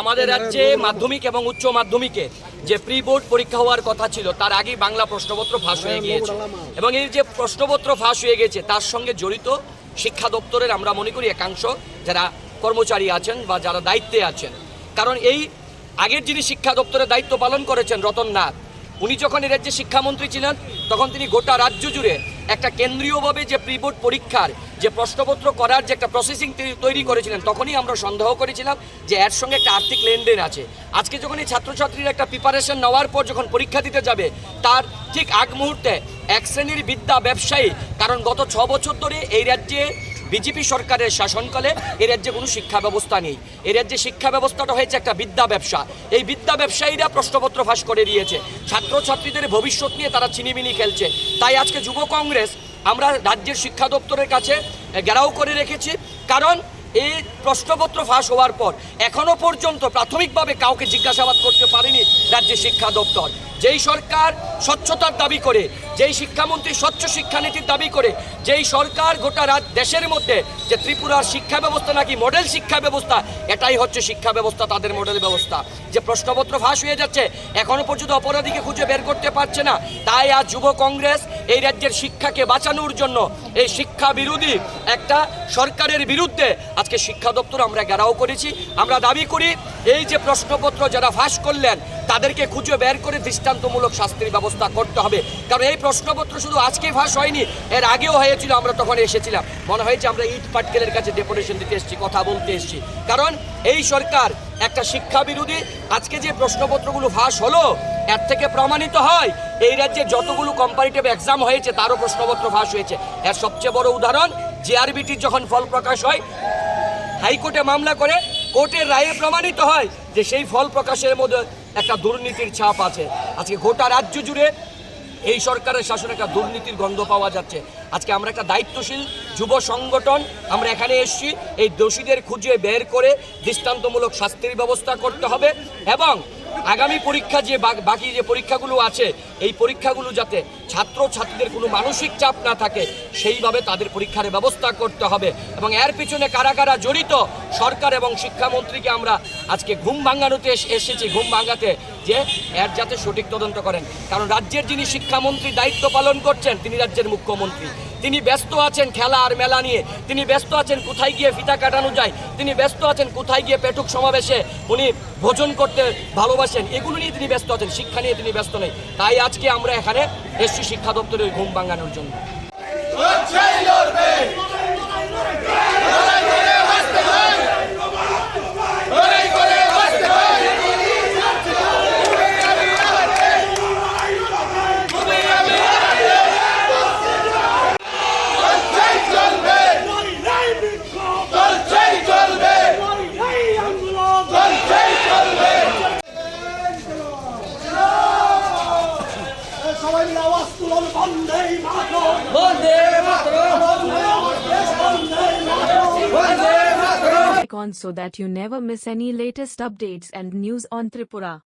আমাদের রাজ্যে মাধ্যমিক এবং উচ্চ মাধ্যমিকে যে প্রি বোর্ড পরীক্ষা হওয়ার কথা ছিল, তার আগেই বাংলা প্রশ্নপত্র ফাঁস হয়ে গিয়েছে। এবং এই যে প্রশ্নপত্র ফাঁস হয়ে গেছে, তার সঙ্গে জড়িত শিক্ষা দপ্তরের আমরা মনে করি একাংশ যারা কর্মচারী আছেন বা যারা দায়িত্বে আছেন। কারণ এই আগের যিনি শিক্ষা দপ্তরের দায়িত্ব পালন করেছেন রতন নাথ, উনি যখন এই রাজ্যে শিক্ষামন্ত্রী ছিলেন, তখন তিনি গোটা রাজ্য জুড়ে একটা কেন্দ্রীয়ভাবে যে প্রিবোর্ড পরীক্ষার যে প্রশ্নপত্র করার যে একটা প্রসেসিং তৈরি করেছিলেন, তখনই আমরা সন্দেহ করেছিলাম যে এর সঙ্গে একটা আর্থিক লেনদেন আছে। আজকে যখন এই ছাত্রছাত্রীরা একটা প্রিপারেশন নেওয়ার পর যখন পরীক্ষা দিতে যাবে, তার ঠিক আগ মুহূর্তে এক শ্রেণির বিদ্যা ব্যবসায়ী, কারণ গত ছ বছর ধরে এই রাজ্যে বিজেপি সরকারের শাসনকালে এ রাজ্যে কোনো শিক্ষা ব্যবস্থা নেই। এ রাজ্যে শিক্ষা ব্যবস্থাটা হয়েছে একটা বিদ্যা ব্যবসা। এই বিদ্যা ব্যবসায়ীরা প্রশ্নপত্র ফাঁস করে দিয়েছে। ছাত্রছাত্রীদের ভবিষ্যৎ নিয়ে তারা চিনিমিনি খেলছে। তাই আজকে যুব কংগ্রেস আমরা রাজ্যের শিক্ষা দপ্তরের কাছে গেরাও করে রেখেছি। কারণ এই প্রশ্নপত্র ফাঁস হওয়ার পর এখনও পর্যন্ত প্রাথমিকভাবে কাউকে জিজ্ঞাসাবাদ করতে পারেনি রাজ্যের শিক্ষা দপ্তর। যেই সরকার স্বচ্ছতার দাবি করে, যেই শিক্ষামন্ত্রী স্বচ্ছ শিক্ষানীতির দাবি করে, যেই সরকার গোটা রাত দেশের মধ্যে যে ত্রিপুরার শিক্ষা ব্যবস্থা নাকি মডেল শিক্ষা ব্যবস্থা, এটাই হচ্ছে শিক্ষা ব্যবস্থা, তাদের মডেল ব্যবস্থা। যে প্রশ্নপত্র ফাঁস হয়ে যাচ্ছে, এখনও পর্যন্ত অপরাধীকে খুঁজে বের করতে পারছে না। তাই আজ যুব কংগ্রেস এই রাজ্যের শিক্ষাকে বাঁচানোর জন্য এই শিক্ষা বিরোধী একটা সরকারের বিরুদ্ধে আজকে শিক্ষা দপ্তর আমরা ঘেরাও করেছি। আমরা দাবি করি, এই যে প্রশ্নপত্র যারা ফাঁস করলেন, তাদেরকে খুঁজে বের করে দৃষ্টান্তমূলক শাস্তির ব্যবস্থা করতে হবে। কারণ এই প্রশ্নপত্র শুধু আজকে ফাঁস হয়নি, এর আগেও হয়েছিল, আমরা তখন এসেছিলাম। মনে হয় যে আমরা ইট পাটকেলের কাছে ডেপুটেশন দিতে এসেছি, কথা বলতে এসেছি। কারণ এই সরকার একটা শিক্ষা বিরোধী, আজকে যে প্রশ্নপত্রগুলো ফাঁস হলো, এর থেকে প্রমাণিত হয়, এই রাজ্যে যতগুলো কম্পারিটিভ এক্সাম হয়েছে, তারও প্রশ্নপত্র ফাঁস হয়েছে। এর সবচেয়ে বড় উদাহরণ জেআরবিটির যখন ফল প্রকাশ হয় হাইকোর্টে মামলা করে কোর্টের রায়ে প্রমাণিত হয় যে সেই ফল প্রকাশের মধ্যে একটা দুর্নীতির ছাপ আছে। আজকে গোটা রাজ্য জুড়ে এই সরকারের শাসনে একটা দুর্নীতির গন্ধ পাওয়া যাচ্ছে। আজকে আমরা একটা দায়িত্বশীল যুব সংগঠন, আমরা এখানে এসেছি, এই দোষীদের খুঁজে বের করে দৃষ্টান্তমূলক শাস্তির ব্যবস্থা করতে হবে এবং আগামী পরীক্ষা যে বাকি যে পরীক্ষাগুলো আছে, এই পরীক্ষাগুলো যাতে ছাত্র ছাত্রীদের কোনো মানসিক চাপ না থাকে, সেইভাবে তাদের পরীক্ষার ব্যবস্থা করতে হবে। এবং এর পিছনে কারা কারা জড়িত, সরকার এবং শিক্ষামন্ত্রীকে আমরা আজকে ঘুম ভাঙানোতে এসেছি, ঘুম ভাঙাতে, যে এর যাতে সঠিক তদন্ত করেন। কারণ রাজ্যের যিনি শিক্ষামন্ত্রী, দায়িত্ব পালন করছেন, তিনি রাজ্যের মুখ্যমন্ত্রী। তিনি ব্যস্ত আছেন খেলা আর মেলা নিয়ে। তিনি ব্যস্ত আছেন কোথায় গিয়ে ফিতা কাটানো যায়। তিনি ব্যস্ত আছেন কোথায় গিয়ে পেটুক সমাবেশে উনি ভোজন করতে ভালোবাসেন। এগুলো নিয়ে তিনি ব্যস্ত আছেন, শিক্ষা নিয়ে তিনি ব্যস্ত নেই। তাই আজকে আমরা এখানে এসছি শিক্ষা দপ্তরের ঘুম ভাঙানোর জন্য। Icon so that you never miss any latest updates and news on Tripura.